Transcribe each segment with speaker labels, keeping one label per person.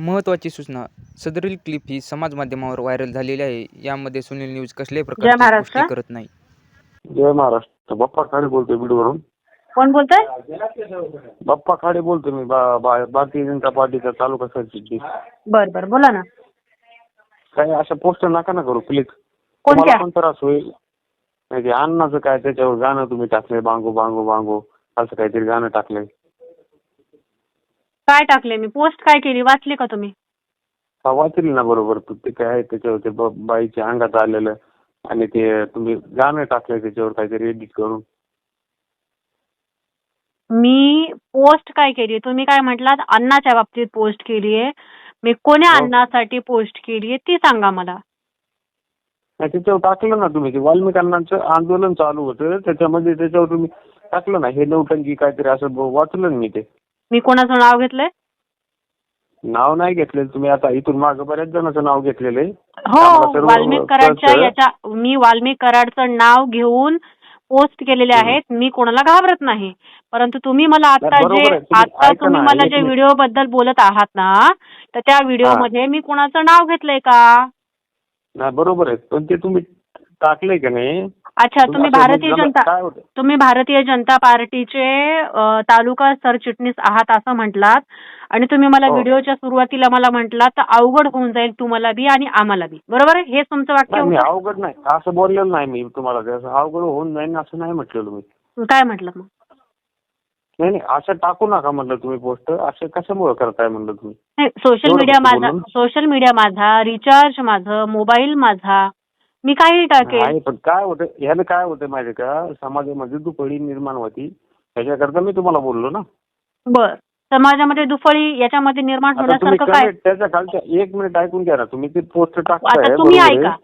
Speaker 1: महत्त्वाची सूचना. सदरील क्लिप ही समाज माध्यमावर व्हायरल झालेली आहे. यामध्ये सुनील न्यूज कसल्याही प्रकारची
Speaker 2: महाराष्ट्र.
Speaker 1: पुष्टी करत नाही.
Speaker 3: जय महाराष्ट्र. बाप्पा खाडे बोलतोय बीडवरून.
Speaker 2: कोण बोलतोय?
Speaker 3: बाप्पा खाडे बोलतोय मी. बा- बा- भारतीय जनता पार्टीचा तालुका सरचिटणीस.
Speaker 2: बर बर. बोला ना.
Speaker 3: काही अशा पोस्टर नका ना करू प्लीज
Speaker 2: कोणत्या?
Speaker 3: तुम्हाला पण त्रास होईल. नाही ते अण्णाचं काय त्याच्यावर गाणं तुम्ही टाकलंय बांगो बांगो बांगो. असं काहीतरी गाणं टाकलंय.
Speaker 2: काय टाकले मी? पोस्ट काय केली? वाचली का तुम्ही?
Speaker 3: हा वाचली ना बरोबर. तू ते काय आहे त्याच्यावर ते ब- बाईच्या अंगात आलेलं आणि ते तुम्ही गाणं टाकलंय त्याच्यावर काहीतरी एडिट करून.
Speaker 2: मी पोस्ट काय केली? तुम्ही काय म्हटलात? अन्नाच्या बाबतीत पोस्ट केली आहे. मी कोण्या
Speaker 3: हो.
Speaker 2: अन्नासाठी पोस्ट केली आहे ती सांगा मला.
Speaker 3: नाही त्याच्यावर टाकलं ना तुम्ही. ते वाल्मिक अण्णांचं आंदोलन चालू होतं. त्याच्यामध्ये त्याच्यावर तुम्ही टाकलं ना हे नौटंकी काहीतरी असं ब- वाचलं ना मी ते.
Speaker 2: मी कोणाचं नाव घेतलंय
Speaker 3: नाव नाही घेतलेलं तुम्ही आता इथून मागं बऱ्याच जणांचं नाव घेतलेलं आहे आम्हाला
Speaker 2: हो
Speaker 3: सर्व
Speaker 2: वाल्मिक कराडच्या
Speaker 3: कळतं.
Speaker 2: याच्या मी वाल्मिक कराडचं नाव घेऊन पोस्ट केलेले. आहेत मी कोणाला घाबरत नाही परंतु तुम्ही मला आता
Speaker 3: नाही, बरोबर
Speaker 2: जे
Speaker 3: आहे. तुम्ही
Speaker 2: आता
Speaker 3: ऐका
Speaker 2: तुम्ही
Speaker 3: ना,
Speaker 2: मला
Speaker 3: एक
Speaker 2: जे
Speaker 3: मिनिट.
Speaker 2: व्हिडिओ बद्दल बोलत आहात ना तर त्या व्हिडिओमध्ये मी कोणाचं नाव घेतलंय का
Speaker 3: नाही बरोबर आहे पण ते तुम्ही टाकलंय का नाही
Speaker 2: अच्छा तुम्ही भारतीय जनता तुम्ही भारतीय जनता पार्टीचे तालुका सरचिटणीस आहात असं म्हटलात. आणि तुम्ही मला
Speaker 3: हो.
Speaker 2: व्हिडिओच्या सुरुवातीला मला म्हटलात तर अवघड होऊन जाईल तुम्हाला बी आणि आम्हाला बी. बरोबर आहे? हेच तुमचं वाक्य होतं?
Speaker 3: अवघड नाही. असं बोललेलं नाही मी तुम्हाला. ते असं अवघड होऊन जाईल असं नाही म्हटलेलं मी.
Speaker 2: काय म्हटलं मग?
Speaker 3: नाही नाही असं टाकू नका म्हटलं तुम्ही पोस्ट. असं कशामुळे करताय म्हणलं तुम्ही?
Speaker 2: नाही सोशल
Speaker 3: एवढं
Speaker 2: मीडिया माझा
Speaker 3: बोलून?
Speaker 2: सोशल मीडिया माझा रिचार्ज माझं मोबाईल माझा. मी काही टाकेल
Speaker 3: पण काय होतं ह्यानं काय होतं माहिती का? समाजामध्ये दुपडी निर्माण होती. त्याच्याकरता मी तुम्हाला बोललो ना.
Speaker 2: बर. समाजामध्ये दुफळी याच्यामध्ये निर्माण
Speaker 3: आता तुम्ही
Speaker 2: होण्यासारखं काय?
Speaker 3: त्याच्या खालच्या एक मिनिट ऐकून घ्या ना. तुम्ही ते पोस्ट
Speaker 2: आता
Speaker 3: टाकताय
Speaker 2: तुम्ही
Speaker 3: बरोबर आहे.
Speaker 2: ऐका.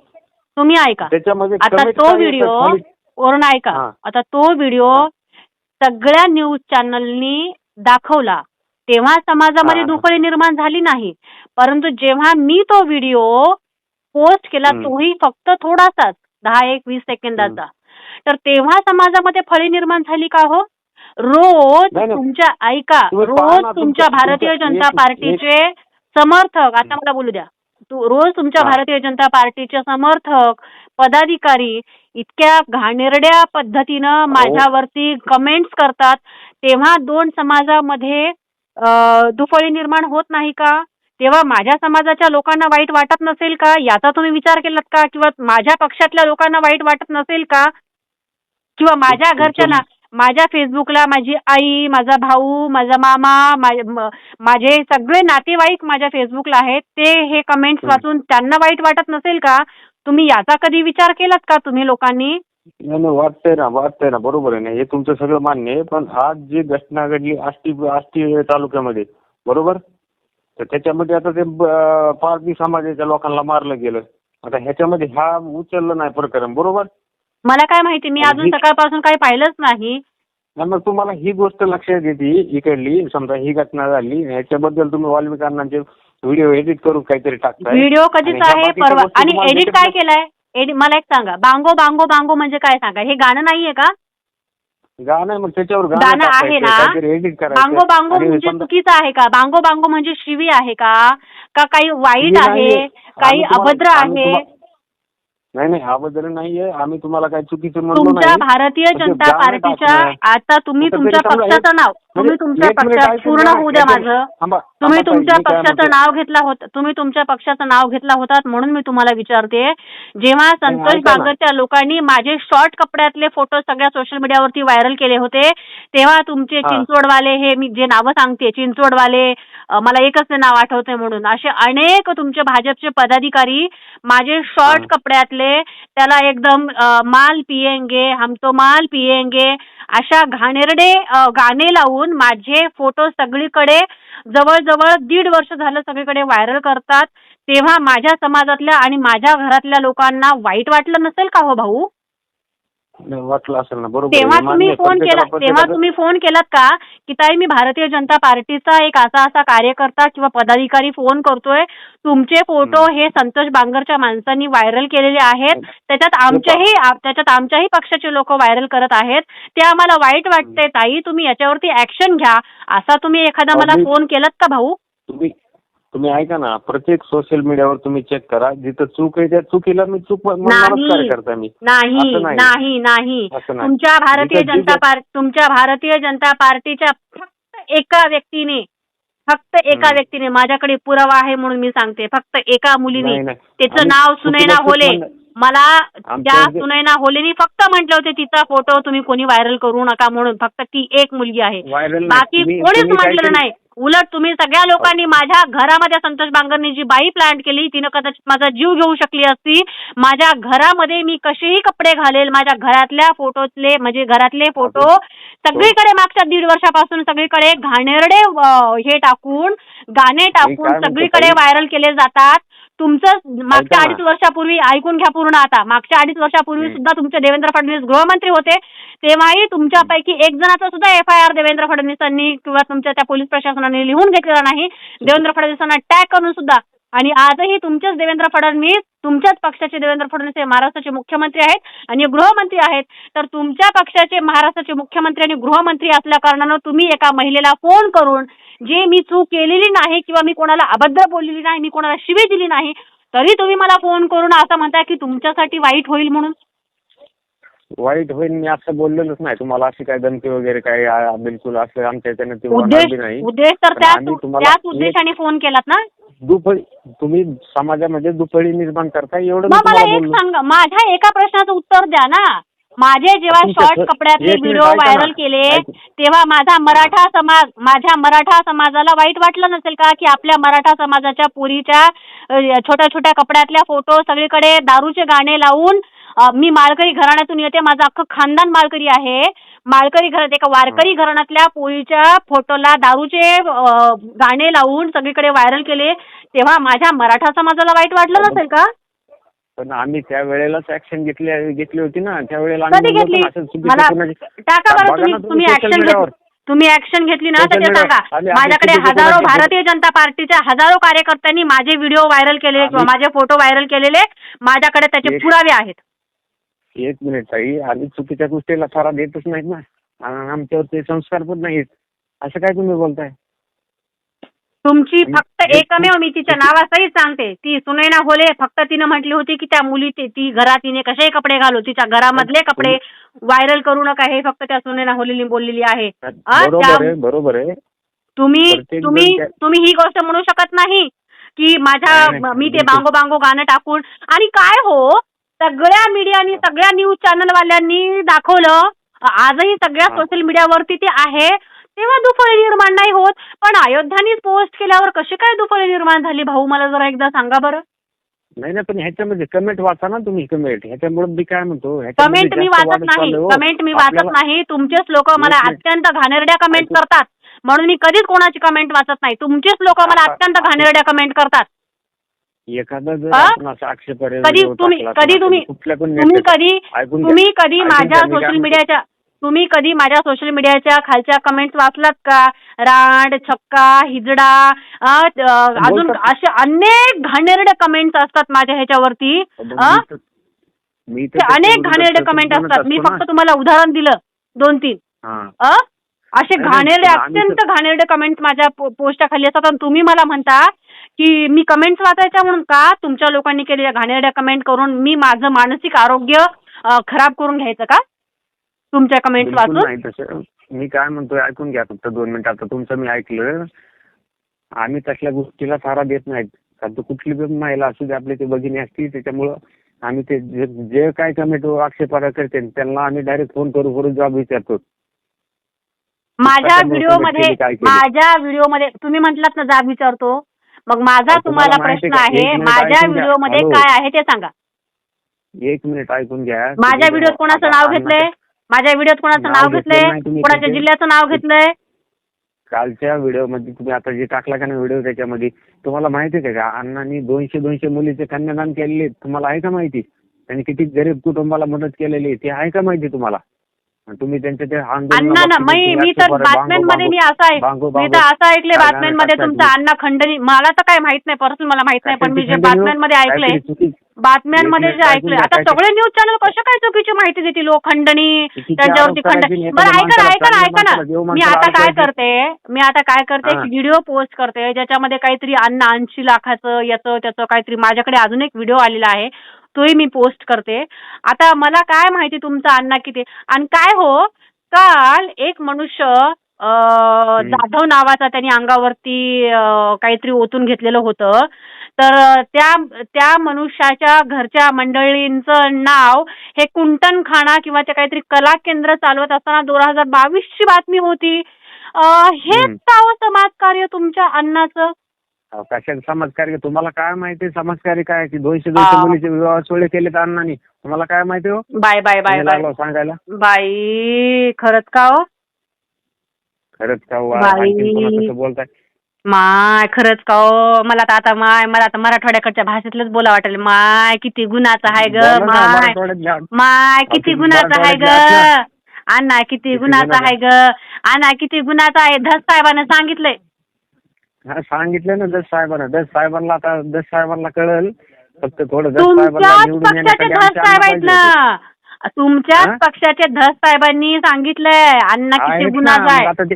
Speaker 2: तुम्ही ऐका.
Speaker 3: त्याच्यामध्ये
Speaker 2: आता
Speaker 3: comment
Speaker 2: तो
Speaker 3: काय
Speaker 2: व्हिडिओ
Speaker 3: खाली?
Speaker 2: वरून ऐका.
Speaker 3: हा.
Speaker 2: आता तो व्हिडिओ सगळ्या न्यूज चॅनलनी दाखवला. तेव्हा समाजामध्ये
Speaker 3: हा.
Speaker 2: दुफळी निर्माण झाली नाही. परंतु जेव्हा मी तो व्हिडिओ पोस्ट केला. तोही फक्त थोडासाच दहा एक वीस सेकंदाचा. तर तेव्हा समाजामध्ये फळी निर्माण झाली का हो? रोज. तुमच्या ऐका रोज तुमच्या भारतीय जनता पार्टीचे समर्थक आता मला बोलू द्या. तू रोज तुमच्या. भारतीय जनता पार्टीचे समर्थक पदाधिकारी इतक्या घाणेरड्या पद्धतीनं माझ्यावरती कमेंट्स करतात तेव्हा दोन समाजामध्ये दुफळी निर्माण होत नाही का? तेव्हा माझ्या समाजाच्या लोकांना वाईट वाटत नसेल का? याचा तुम्ही विचार केलात का? किंवा माझ्या पक्षातल्या लोकांना वाईट वाटत नसेल का? किंवा माझ्या घरच्या ना माझ्या फेसबुकला माझी आई माझा भाऊ माझा मामा माझे सगळे नातेवाईक माझ्या फेसबुकला आहेत. ते हे कमेंट्स. वाचून त्यांना वाईट वाटत नसेल का? तुम्ही याचा कधी विचार केलात का तुम्ही लोकांनी?
Speaker 3: नाही, वाटतंय ना वाटतंय ना बरोबर आहे ना. हे तुमचं सगळं मान्य आहे पण आज जी घटना घडली आष्टी आष्टी तालुक्यामध्ये बरोबर? तर त्याच्यामध्ये आता ते पारधी समाजाच्या लोकांना मारलं गेलं. आता ह्याच्यामध्ये हा उचललं नाही प्रकरण बरोबर?
Speaker 2: मला काय माहिती मी अजून सकाळपासून काही पाहिलंच नाही.
Speaker 3: मग तुम्हाला ही गोष्ट लक्षात येते इकडली समजा ही घटना झाली ह्याच्याबद्दल तुम्ही वाल्मिकांचे व्हिडिओ एडिट करून काहीतरी टाकताय.
Speaker 2: व्हिडिओ कधीच आहे परवा आणि एडिट काय केलंय? मला एक सांगा बांगो बांगो बांगो म्हणजे काय सांगा? हे गाणं नाहीये का?
Speaker 3: गाणं आहे, मग त्याच्यावर
Speaker 2: गाणं आहे
Speaker 3: टाकायचं,
Speaker 2: ना?
Speaker 3: काहीतरी
Speaker 2: बांगो बांगो
Speaker 3: आणि
Speaker 2: म्हणजे
Speaker 3: समजा-
Speaker 2: चुकीचं आहे का? बांगो बांगो म्हणजे शिवी आहे का? का काही वाईट आहे. काही
Speaker 3: आम्ही तुम्हाला-
Speaker 2: अभद्र
Speaker 3: आम्ही
Speaker 2: आहे?
Speaker 3: तुम्हा- नाही नाही अभद्र नाहीये. आम्ही तुम्हाला काही चुकीचं म्हणलो
Speaker 2: तुमच्या
Speaker 3: नाही.
Speaker 2: भारतीय
Speaker 3: ते
Speaker 2: जनता
Speaker 3: गाणं
Speaker 2: पार्टीच्या आता तुम्ही
Speaker 3: कुठंतरी
Speaker 2: तुमच्या
Speaker 3: समजा
Speaker 2: पक्षाचं नाव तुम्ही
Speaker 3: म्हणजे
Speaker 2: तुमच्या पक्षात पूर्ण होऊ द्या माझं तुम्ही तुमच्या पक्षाचं नाव घेतला होता तुम्ही तुमच्या पक्षाचं नाव घेतला होतात म्हणून मी तुम्हाला विचारते जेव्हा संतोष. बागरच्या लोकांनी माझे शॉर्ट कपड्यातले फोटो सगळ्या सोशल मीडियावरती व्हायरल केले होते तेव्हा तुमचे. चिंचवडवाले हे मी जे नावं सांगते चिंचवडवाले मला एकच नाव आठवते म्हणून असे अनेक तुमचे भाजपचे पदाधिकारी माझे शॉर्ट. कपड्यातले त्याला एकदम माल पिएंगे हम तो माल पिएंगे अशा घाणेरडे गाणे लावून माझे फोटो सगळीकडे जवळजवळ दीड वर्ष झालं सगळीकडे व्हायरल करतात. तेव्हा माझ्या समाजातल्या आणि माझ्या घरातल्या लोकांना वाईट वाटलं नसेल का हो भाऊ?
Speaker 3: वाटलं असेल ना बरोबर आहे,
Speaker 2: तेव्हा
Speaker 3: मान्य
Speaker 2: तुम्ही
Speaker 3: आहे,
Speaker 2: फोन केला तेव्हा
Speaker 3: प्रत्येकाचं-
Speaker 2: तुम्ही फोन केलात का? की ताई मी भारतीय जनता पार्टीचा एक असा असा कार्यकर्ता किंवा पदाधिकारी फोन करतोय. तुमचे फोटो हे संतोष बांगरच्या माणसांनी व्हायरल केलेले आहेत. त्याच्यात आमच्याही आ- त्याच्यात आमच्याही पक्षाचे लोक व्हायरल करत आहेत. ते आम्हाला वाईट वाटते ताई. तुम्ही याच्यावरती ऍक्शन घ्या. असा तुम्ही एखादा मला फोन केलात का भाऊ?
Speaker 3: तुम्ही तुम्ही ऐका ना प्रत्येक सोशल मीडियावर तुम्ही चेक करा जिथं चूक आहे त्या चुकीला मी चूक. कार्यकर्ता मी
Speaker 2: नाही
Speaker 3: असं नाही.
Speaker 2: नाही नाही
Speaker 3: असं नाही.
Speaker 2: तुमच्या भारतीय
Speaker 3: जिथं-
Speaker 2: जनता
Speaker 3: जिथं-
Speaker 2: पार्टी तुमच्या भारतीय जनता पार्टीच्या फक्त एका व्यक्तीने फक्त एका
Speaker 3: हम्म.
Speaker 2: व्यक्तीने माझ्याकडे पुरावा आहे म्हणून मी सांगते फक्त एका मुलीने
Speaker 3: नाही, नाही.
Speaker 2: त्याचं
Speaker 3: आम्ही
Speaker 2: नाव सुनैना
Speaker 3: चुकीला
Speaker 2: होले
Speaker 3: म्हणलं-
Speaker 2: मला
Speaker 3: आमच्या इथे-
Speaker 2: सुनैना होलेनी फक्त म्हटलं होते तिचा फोटो तुम्ही कोणी व्हायरल करू नका म्हणून फक्त ती एक मुलगी आहे
Speaker 3: व्हायरल नाही.
Speaker 2: बाकी
Speaker 3: तुम्ही-
Speaker 2: कोणीच
Speaker 3: तुम्ही
Speaker 2: म्हटलेलं
Speaker 3: काहीतरी-
Speaker 2: नाही उलट तुम्ही सगळ्या लोकांनी माझ्या घरामध्ये संतोष बांगरनी जी बाई प्लांट केली तिनं कदाचित माझा जीव घेऊ शकली असती. माझ्या घरामध्ये मी कसेही कपडे घालेल माझ्या घरातल्या फोटोतले म्हणजे घरातले फोटो सगळीकडे मागच्या दीड वर्षापासून सगळीकडे घाणेरडे हे टाकून गाणे टाकून सगळीकडे? व्हायरल केले जातात. तुमचं मागच्या. अडीच वर्षापूर्वी ऐकून घ्या पूर्ण आता मागच्या अडीच वर्षापूर्वी. सुद्धा तुमचे देवेंद्र फडणवीस गृहमंत्री होते तेव्हाही तुमच्यापैकी एक जणाचा सुद्धा एफ आय आर देवेंद्र फडणवीसांनी किंवा तुमच्या त्या पोलीस प्रशासनाने लिहून घेतलेला नाही देवेंद्र फडणवीसांना टॅग करून सुद्धा आणि आजही तुमचेच देवेंद्र फडणवीस तुमच्याच पक्षाचे देवेंद्र फडणवीस हे महाराष्ट्राचे मुख्यमंत्री आहेत आणि गृहमंत्री आहेत. तर तुमच्या पक्षाचे महाराष्ट्राचे मुख्यमंत्री आणि गृहमंत्री असल्या कारणानं तुम्ही एका महिलेला फोन करून जे मी चूक केलेली नाही किंवा मी कोणाला अभद्र बोललेली नाही मी कोणाला शिवी दिली नाही तरी तुम्ही मला फोन करून असं म्हणताय की तुमच्यासाठी वाईट होईल म्हणून?
Speaker 3: वाईट होईल मी असं बोललेलोच नाही. तुम्हाला अशी काय धमकी वगैरे काय आ, बिलकुल असं आमच्या याच्यानं ते होणार
Speaker 2: उद्देश
Speaker 3: बी नाही.
Speaker 2: उद्देश तर
Speaker 3: पण
Speaker 2: त्याच
Speaker 3: आम्ही तुम्हाला
Speaker 2: त्याच
Speaker 3: एक-
Speaker 2: उद्देशाने फोन केलात ना?
Speaker 3: दुफळी तुम्ही समाजामध्ये दुफळी निर्माण करता एवढं मी
Speaker 2: मग मला
Speaker 3: तुम्हाला
Speaker 2: एक
Speaker 3: बोललो
Speaker 2: सांगा माझ्या एका प्रश्नाचं उत्तर द्या ना माझे जेव्हा शॉर्ट कपड्यातले
Speaker 3: एक मिनिट
Speaker 2: व्हिडिओ
Speaker 3: ऐका ना.
Speaker 2: व्हायरल केले
Speaker 3: ऐक-
Speaker 2: तेव्हा माझा मराठा समाज माझ्या मराठा समाजाला वाईट वाटलं नसेल का की आपल्या मराठा समाजाच्या पुरीच्या छोट्या छोट्या कपड्यातल्या फोटो सगळीकडे दारूचे गाणे लावून मी माळकरी घराण्यातून येते. माझं अख्खं खानदान माळकरी आहे. माळकरी घरात एका वारकरी घराण्यातल्या पोळीच्या फोटोला दारूचे गाणे लावून सगळीकडे व्हायरल केले. तेव्हा माझ्या मराठा समाजाला वाईट वाटलं नसेल का?
Speaker 3: पण आम्ही त्या वेळेलाच ऍक्शन घेतली घेतली होती ना. त्यावेळेला
Speaker 2: कधी घेतली? मला टाका बरं तुम्ही तुम्ही ऍक्शन तुम्ही ऍक्शन घेतली ना तर सांगा माझ्याकडे हजारो भारतीय जनता पार्टीच्या हजारो कार्यकर्त्यांनी माझे व्हिडिओ व्हायरल केलेले किंवा माझे फोटो व्हायरल केलेले. माझ्याकडे त्याचे पुरावे आहेत.
Speaker 3: एक मिनिट ताई. आम्ही चुकीच्या गोष्टीला थारा देतच नाहीत ना. आणि आमच्यावर ते संस्कार पण नाहीत असं काय तुम्ही बोलताय?
Speaker 2: तुमची फक्त एकमेव मी तिच्या नावासहित सांगते. ती सुनैना होले फक्त तिनं म्हटली होती की त्या मुली ती- घरात तिने कसेही कपडे घालू? तिच्या घरामधले कपडे व्हायरल करू नका. हे फक्त त्या सुनैना होलेनी बोललेली आहे.
Speaker 3: बरोबर आहे बरोबर आहे.
Speaker 2: तुम्ही तुम्ही तुम्ही ही गोष्ट म्हणू शकत नाही. की माझ्या
Speaker 3: नाही, नाही,
Speaker 2: मी ते. बांगो बांगो गाणं टाकून आणि काय हो? सगळ्या मीडियानी सगळ्या न्यूज चॅनल वाल्यांनी दाखवलं. आजही सगळ्या
Speaker 3: हा.
Speaker 2: सोशल मीडियावरती ते आहे. तेव्हा दुफळी निर्माण नाही होत. पण अयोध्यानी पोस्ट केल्यावर कशी काय दुफळी निर्माण झाली भाऊ? मला जरा एकदा सांगा बरं.
Speaker 3: नाही नाही पण ह्याच्यामध्ये कमेंट वाचा ना तुम्ही कमेंट ह्याच्यामुळे मी काय म्हणतो? ह्याच्यामध्ये
Speaker 2: कमेंट मी
Speaker 3: जास्त
Speaker 2: वाचत नाही.
Speaker 3: हो.
Speaker 2: कमेंट मी वाचत
Speaker 3: आपल्याला-
Speaker 2: नाही. तुमचेच लोक मला. अत्यंत घाणेरड्या कमेंट
Speaker 3: ऐकू-
Speaker 2: करतात. म्हणून मी कधीच कोणाची कमेंट वाचत नाही. तुमचेच लोक मला
Speaker 3: आता-
Speaker 2: अत्यंत घाणेरड्या कमेंट करतात.
Speaker 3: एखादा जर? आपण असं
Speaker 2: कधी तुम्ही कधी तुम्ही
Speaker 3: कुठल्या पण
Speaker 2: तुम्ही
Speaker 3: नेत्याचा-
Speaker 2: कधी
Speaker 3: ऐकून घ्या.
Speaker 2: तुम्ही कधी
Speaker 3: ऐकून
Speaker 2: माझ्या
Speaker 3: घ्या, मी काय
Speaker 2: सोशल
Speaker 3: म्हणतो.
Speaker 2: मीडियाच्या तुम्ही कधी माझ्या सोशल मीडियाच्या खालच्या कमेंट्स वाचलात का रांड छक्का हिजडा अ, अ, अजून
Speaker 3: बोलतात.
Speaker 2: असे अनेक घाणेरडे कमेंट्स असतात माझ्या ह्याच्यावरती
Speaker 3: पण
Speaker 2: अ?
Speaker 3: मी तर- मी तर
Speaker 2: ते अनेक घाणेरडे कमेंट
Speaker 3: बोलत
Speaker 2: असतात मी
Speaker 3: असतो
Speaker 2: फक्त. तुम्हाला उदाहरण दिलं दोन तीन
Speaker 3: हा.
Speaker 2: अ असे
Speaker 3: नाही,
Speaker 2: घाणेरडे
Speaker 3: आम्ही
Speaker 2: अत्यंत घाणेरडे कमेंट्स माझ्या पो- पोस्टच्या खाली असतात आणि तुम्ही मला म्हणता की मी कमेंट्स वाचायच्या म्हणून का तुमच्या लोकांनी केलेल्या घाणेरड्या कमेंट करून मी माझं मानसिक आरोग्य खराब करून घ्यायचं का? तुमच्या कमेंट्स
Speaker 3: बिलकुल
Speaker 2: वाचून?
Speaker 3: मी काय म्हणतोय ऐकून घ्या फक्त दोन मिनिटं. आता तुमचं मी ऐकलं. आम्ही तसल्या गोष्टीला थारा देत नाहीत. कारण तो कुठली पण महिला असू दे आपली ते भगिनी असती त्याच्यामुळं आम्ही ते जे काय कमेंट आक्षेपार्ह करते त्यांना आम्ही डायरेक्ट फोन करू करून जॉब विचारतो.
Speaker 2: माझ्या व्हिडिओमध्ये
Speaker 3: काय केली?
Speaker 2: माझ्या व्हिडिओमध्ये तुम्ही म्हटलात ना जाब विचारतो. मग माझा
Speaker 3: तुम्हाला
Speaker 2: प्रश्न
Speaker 3: आहे
Speaker 2: माझ्या. व्हिडिओमध्ये. काय आहे ते सांगा.
Speaker 3: एक मिनिट ऐकून घ्या.
Speaker 2: माझ्या व्हिडिओत कोणाचं नाव घेतलंय? माझ्या व्हिडिओत कोणाचं
Speaker 3: नाव
Speaker 2: नाव
Speaker 3: घेतलं
Speaker 2: घेतलंय? कोणाच्या. जिल्ह्याचं नाव घेतलंय?
Speaker 3: कालच्या व्हिडिओमध्ये तुम्ही आता जे टाकला का नाही व्हिडिओ त्याच्यामध्ये तुम्हाला माहिती आहे का? अण्णांनी दोनशे दोनशे मुलीचे कन्यादान केलेले. तुम्हाला आहे का माहिती? त्यांनी किती गरीब कुटुंबाला मदत केलेली आहे ते आहे का माहिती तुम्हाला? आणि तुम्ही त्यांच्या ते
Speaker 2: अण्णा ना मी मी तर बातम्यांमध्ये मी असं
Speaker 3: बांगो-
Speaker 2: मी. तर असं ऐकलंय
Speaker 3: काय
Speaker 2: बातम्यांमध्ये तुमचा अण्णा खंडणी मला तर काय माहीत नाही पर्सनल मला माहीत नाही पण मी जे बातम्यांमध्ये ऐकलंय बातम्यांमध्ये जे ऐकले
Speaker 3: ऐकून
Speaker 2: आता सगळे न्यूज चॅनल कशा काय चुकीची माहिती देतील लोक? खंडणी त्यांच्यावरती
Speaker 3: आरोप
Speaker 2: खंड
Speaker 3: करायचे नाही,
Speaker 2: बरं ऐका ना ऐका ना ऐका ना. मी आता काय. करते? मी आता काय करते. एक व्हिडिओ पोस्ट करते ज्याच्यामध्ये काहीतरी अन्न ऐंशी लाखाचं याचं त्याचं काहीतरी माझ्याकडे अजून एक व्हिडिओ आलेला आहे. तोही मी पोस्ट करते. आता मला काय माहिती तुमचा अण्णा किती? आणि काय हो काल एक मनुष्य जाधव नावाचा त्यांनी अंगावरती काहीतरी ओतून घेतलेलं होतं. तर त्या त्या मनुष्याच्या घरच्या मंडळींचं नाव हे कुंटन खाना किंवा ते काहीतरी कला केंद्र चालवत असताना दोन हजार बावीसची बातमी होती. हेच. का हो समाजकार्य तुमच्या अण्णाचं?
Speaker 3: कशाला समाजकार्य? तुम्हाला काय माहिती? समाजकार्य काय? की दोनशे दोनशे. मुलीचे विवाह सोहळे केलेत अण्णांनी. तुम्हाला काय माहिती हो?
Speaker 2: बाय बाय बाय
Speaker 3: तुम्ही
Speaker 2: बाय
Speaker 3: लागलो सांगायला.
Speaker 2: बाई खरंच का हो?
Speaker 3: खरंच का हो?
Speaker 2: बाई.
Speaker 3: आणखीन पुन्हा कसं बोलताय?
Speaker 2: माय खरंच का हो? मला तर आता माय मला आता मराठवाड्याकडच्या भाषेतलंच बोला वाटेल. माय किती गुन्हाचं आहे ग
Speaker 3: ना,
Speaker 2: माय.
Speaker 3: मराठवाड्यात घ्या.
Speaker 2: माय किती गुन्हाचं आहे ग.
Speaker 3: मराठवाड्यात
Speaker 2: अण्णा किती गुन्हाचं आहे ग. अण्णा किती गुन्हाचं आहे? धस साहेबानं सांगितलंय.
Speaker 3: हा सांगितलं ना दस साहेबांना. दस साहेबांना आता दस साहेबांना कळेल. फक्त थोडं दस साहेबांना
Speaker 2: तुमच्याच
Speaker 3: निवडून
Speaker 2: पक्षाचे
Speaker 3: येण्यासाठी
Speaker 2: धस साहेब आहेत तुमच्याच? पक्षाचे साहेबांनी सांगितलंय. अण्णा किती
Speaker 3: आहेत ना, मग आता ते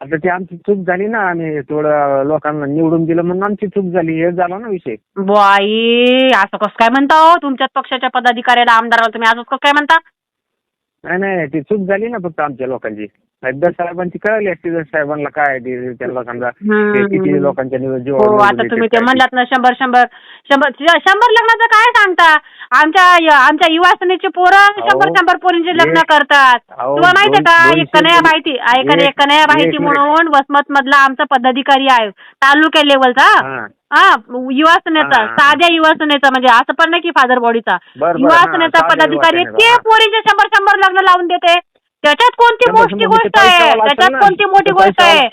Speaker 3: आता ती आमची चूक झाली ना आम्ही थोडं लोकांना निवडून दिलं म्हणून आमची चूक झाली. हे झाला ना विषय.
Speaker 2: बाई असं कसं काय म्हणता हो? तुमच्याच पक्षाच्या पदाधिकाऱ्याला आमदाराला तुम्ही असं कसं काय म्हणता?
Speaker 3: नाही नाही ती चूक झाली ना फक्त आमच्या लोकांची. दस साहेबांची कळली असती दस साहेबांना काय आहे ते त्यांना समजा ते किती. लोकांच्या
Speaker 2: हो आता तुम्ही ते म्हणलात ना शंभर शंभर शंभर शंभर लग्नाचं काय सांगता? आमच्या आमच्या युवा सेनेचे पोरं शंभर शंभर पोरींचे लग्न करतात. तुम्हाला माहितीये का? एक
Speaker 3: पोरी-
Speaker 2: माहिती
Speaker 3: एक-
Speaker 2: एक माहिती. म्हणून वसमत मधला आमचा पदाधिकारी आहे. तालुक्या लेवलचा
Speaker 3: हा.
Speaker 2: युवा सेनेचा
Speaker 3: हा.
Speaker 2: साध्या युवा सेनेचा म्हणजे असं पण नाही की फादर बॉडीचा
Speaker 3: बरं, बरं,
Speaker 2: युवा
Speaker 3: हा,
Speaker 2: सेनेचा
Speaker 3: साध्या
Speaker 2: पदाधिकारी ते
Speaker 3: हा.
Speaker 2: पोरींचे शंभर शंभर लग्न लावून देते त्याच्यात कोणती
Speaker 3: शंभर-
Speaker 2: मोठी
Speaker 3: शंभर
Speaker 2: गोष्ट आहे
Speaker 3: असेल
Speaker 2: त्याच्यात
Speaker 3: ना.
Speaker 2: कोणती मोठी
Speaker 3: ते
Speaker 2: गोष्ट आहे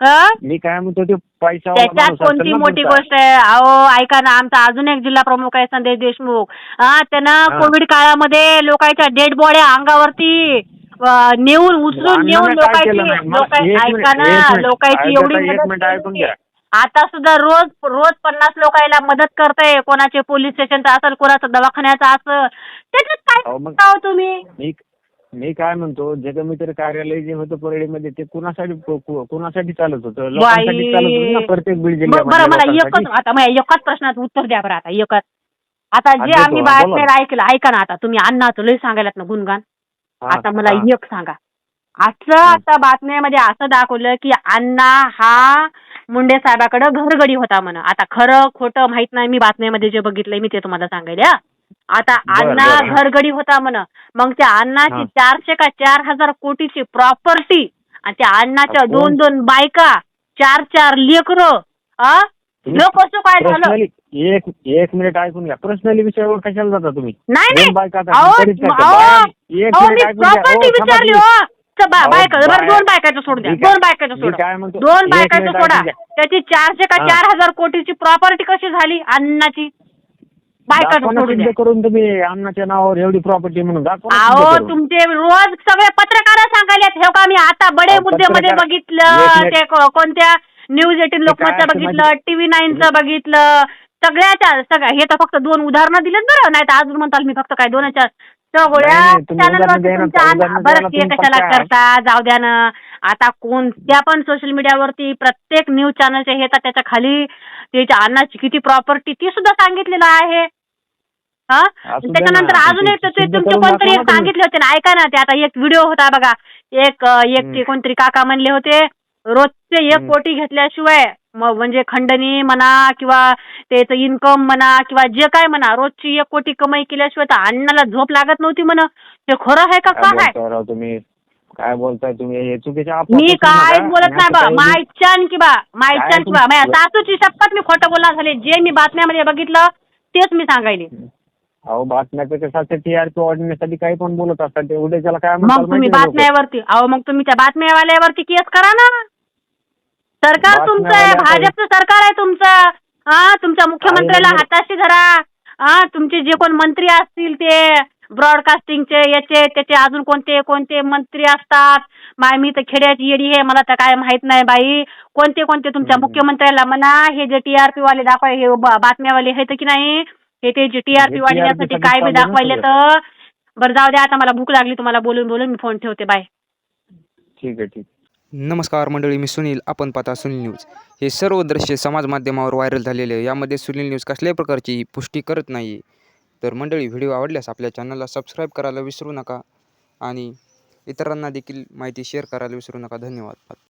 Speaker 2: हा?
Speaker 3: मी काय म्हणतो ते पैसा
Speaker 2: त्याच्यात कोणती मोठी गोष्ट आहे अहो ऐका ना आमचा अजून एक जिल्हा प्रमुख आहे संदेश देशमुख हा त्यानं
Speaker 3: हा.
Speaker 2: कोविड काळामध्ये लोकांच्या डेड बॉड्या अंगावरती अं, नेऊन उचलून
Speaker 3: अण्णाने
Speaker 2: नेऊन लोकांची लोका- ऐका ना. लोकांची एवढी मदत केली
Speaker 3: ऐकून. घ्या.
Speaker 2: आता सुद्धा रोज रोज पन्नास लोकांना मदत करताय. कोणाचे पोलीस स्टेशनचं असेल कोणाचं दवाखान्याचं असं त्याच्यात काय
Speaker 3: अहो, मग-
Speaker 2: करता हो तुम्ही?
Speaker 3: मी मी काय म्हणतो जगमित्र कार्यालय जे होतं परळीमध्ये ते कुणासाठी कु- कु- कुणासाठी चालत होतं? लोकांसाठी चालत होतं ना प्रत्येक बीड
Speaker 2: ब-
Speaker 3: जिल्ह्यामध्ये
Speaker 2: बरं मला
Speaker 3: लोकांसाठी.
Speaker 2: एकच आता मला एकाच प्रश्नाचं उत्तर द्या बरं आता एकच. आता
Speaker 3: हा,
Speaker 2: जे
Speaker 3: देतो,
Speaker 2: आम्ही
Speaker 3: हा, बोला.
Speaker 2: बातम्या ऐकलं ऐका ना आता तुम्ही अण्णाचं लय सांगायलात ना गुणगान.
Speaker 3: हा,
Speaker 2: आता मला
Speaker 3: हा.
Speaker 2: एक सांगा. असं आता बातम्यामध्ये असं दाखवलं की अण्णा हा मुंडे साहेबाकडे घरगडी होता म्हण. आता खरं खोटं माहीत नाही मी बातम्यामध्ये जे बघितलंय मी ते तुम्हाला सांगेल हा. आता अण्णा. घरगडी होता म्हण. मग त्या अण्णाची. चारशे का चार हजार कोटीची प्रॉपर्टी आणि त्या अण्णाच्या
Speaker 3: आपण-
Speaker 2: दोन दोन बायका चार चार लेकरं लोक कसं काय झालं?
Speaker 3: पर्सनली एक एक मिनिट ऐकून घ्या. पर्सनली विषयावर कशाला जाता तुम्ही?
Speaker 2: नाही
Speaker 3: दोन
Speaker 2: नाही.
Speaker 3: बायका आता
Speaker 2: अहो,
Speaker 3: तरीच काय
Speaker 2: अहो,
Speaker 3: बाया- एक
Speaker 2: अहो,
Speaker 3: मिनिट
Speaker 2: मी
Speaker 3: ऐकून घ्या.
Speaker 2: प्रॉपर्टी
Speaker 3: हो, थांबा
Speaker 2: विचारली
Speaker 3: तुम्ही.
Speaker 2: हो च- बा-
Speaker 3: अहो,
Speaker 2: बायका बरं
Speaker 3: बाया-
Speaker 2: दोन बायकाचं सोडून द्या.
Speaker 3: मी काय-
Speaker 2: दोन बायकाचं
Speaker 3: मी
Speaker 2: सोडा
Speaker 3: काय म्हणतो,
Speaker 2: दोन
Speaker 3: एक
Speaker 2: बायकाचं
Speaker 3: मिनिट
Speaker 2: सोडा.
Speaker 3: ऐकून घ्या.
Speaker 2: त्याची चारशे का
Speaker 3: हा.
Speaker 2: चार हजार कोटीची प्रॉपर्टी कशी झाली? अन्नाची. बायकाचं
Speaker 3: दाखवा ना
Speaker 2: सोडून द्या.
Speaker 3: सिद्ध करून तुम्ही अन्नाच्या नावावर एवढी प्रॉपर्टी म्हणून. दाखवा ना सिद्ध
Speaker 2: अहो
Speaker 3: करून.
Speaker 2: तुमचे रोज सगळे पत्रकार सांगायला हे का मी आता बडे
Speaker 3: अहो,
Speaker 2: मुद्द्यामध्ये
Speaker 3: पत्रकार-
Speaker 2: बघितलं?
Speaker 3: मिनिट.
Speaker 2: ते को- कोणत्या न्यूज एटीन लोकमतचं बघितलं?
Speaker 3: माहिती-
Speaker 2: टीव्ही नाईनचं बघितलं? सगळ्याच्या सगळ्या हे तर फक्त दोन उदाहरणं दिलेत बरं. नाही तर अजून म्हणताल मी फक्त काय दोन चार तुमच्या बरं ते कशाला. करता जाऊ द्या ना आता कोणत्या पण सोशल मीडियावरती प्रत्येक न्यूज चॅनलच्या हे तर त्याच्याखाली त्याच्या अन्नाची किती प्रॉपर्टी ती सुद्धा सांगितलेलं आहे हा त्याच्यानंतर अजून एक तुमचे कोणतरी. सांगितले होते ना ऐका ना ते आता एक व्हिडिओ होता बघा एक एक ते. कोणतरी काका म्हणले होते रोजचे एक. कोटी घेतल्याशिवाय म्हणजे खंडणी म्हणा किंवा त्याचं इन्कम म्हणा किंवा जे काय म्हणा रोजची एक कोटी कमाई केल्याशिवाय तर अण्णाला झोप लागत नव्हती म्हण. ते खरं आहे का
Speaker 3: काय
Speaker 2: काय? आहे
Speaker 3: बोलताय राव तुम्ही? काय बोलताय तुम्ही? हे चुकीच्या अफवा
Speaker 2: मी
Speaker 3: पसरू
Speaker 2: काय
Speaker 3: नका.
Speaker 2: बोलत नाही बा.
Speaker 3: आता काही-
Speaker 2: मायच्यान किंवा मायच्यान किंवा
Speaker 3: तुम-
Speaker 2: माझ्या सासूची शपथ मी खोटं बोलणार झाले. जे मी बातम्यामध्ये बघितलं तेच मी सांगायले.
Speaker 3: अहो बातम्याचं कसं असतं टीआरपी वाढवण्यासाठी काही पण बोलत असतात. ते उद्याच्याला काय
Speaker 2: मग तुम्ही
Speaker 3: माहिती आहे का लोकं?
Speaker 2: बातम्यावरती अहो मग तुम्ही त्या बातम्यावाल्यावरती केस करा ना. सरकार तुमचं आहे भाजपचं सरकार आहे तुमचं. हा तुमच्या मुख्यमंत्र्याला. हाताशी धरा. हा तुमचे जे कोण मंत्री असतील ते ब्रॉडकास्टिंगचे याचे त्याचे अजून कोणते कोणते मंत्री असतात? माय मी तर खेड्याची येडी आहे मला तर काय माहीत नाही बाई. कोणते कोणते तुमच्या. मुख्यमंत्र्याला म्हणा हे जे टीआरपी वाले दाखवा हे बातम्यावाले आहेत की नाही? हे ते जे टीआरपी
Speaker 3: हे
Speaker 2: वाढवण्यासाठी
Speaker 3: TRP
Speaker 2: काय बी दाखवायले तर. बरं जाऊ द्या आता मला भूक लागली तुम्हाला बोलून बोलून मी फोन ठेवते बाय
Speaker 3: ठीक आहे ठीक
Speaker 1: नमस्कार मंडळी मी सुनील. आपण पाहता सुनील न्यूज. हे सर्व दृश्य समाज माध्यमावर व्हायरल झालेले आहे. यामध्ये सुनील न्यूज कसल्याही प्रकारची पुष्टी करत नाही तर मंडळी व्हिडिओ आवडल्यास आपल्या चॅनलला सबस्क्राईब करायला विसरू नका आणि इतरांना देखील माहिती शेअर करायला विसरू नका. धन्यवाद.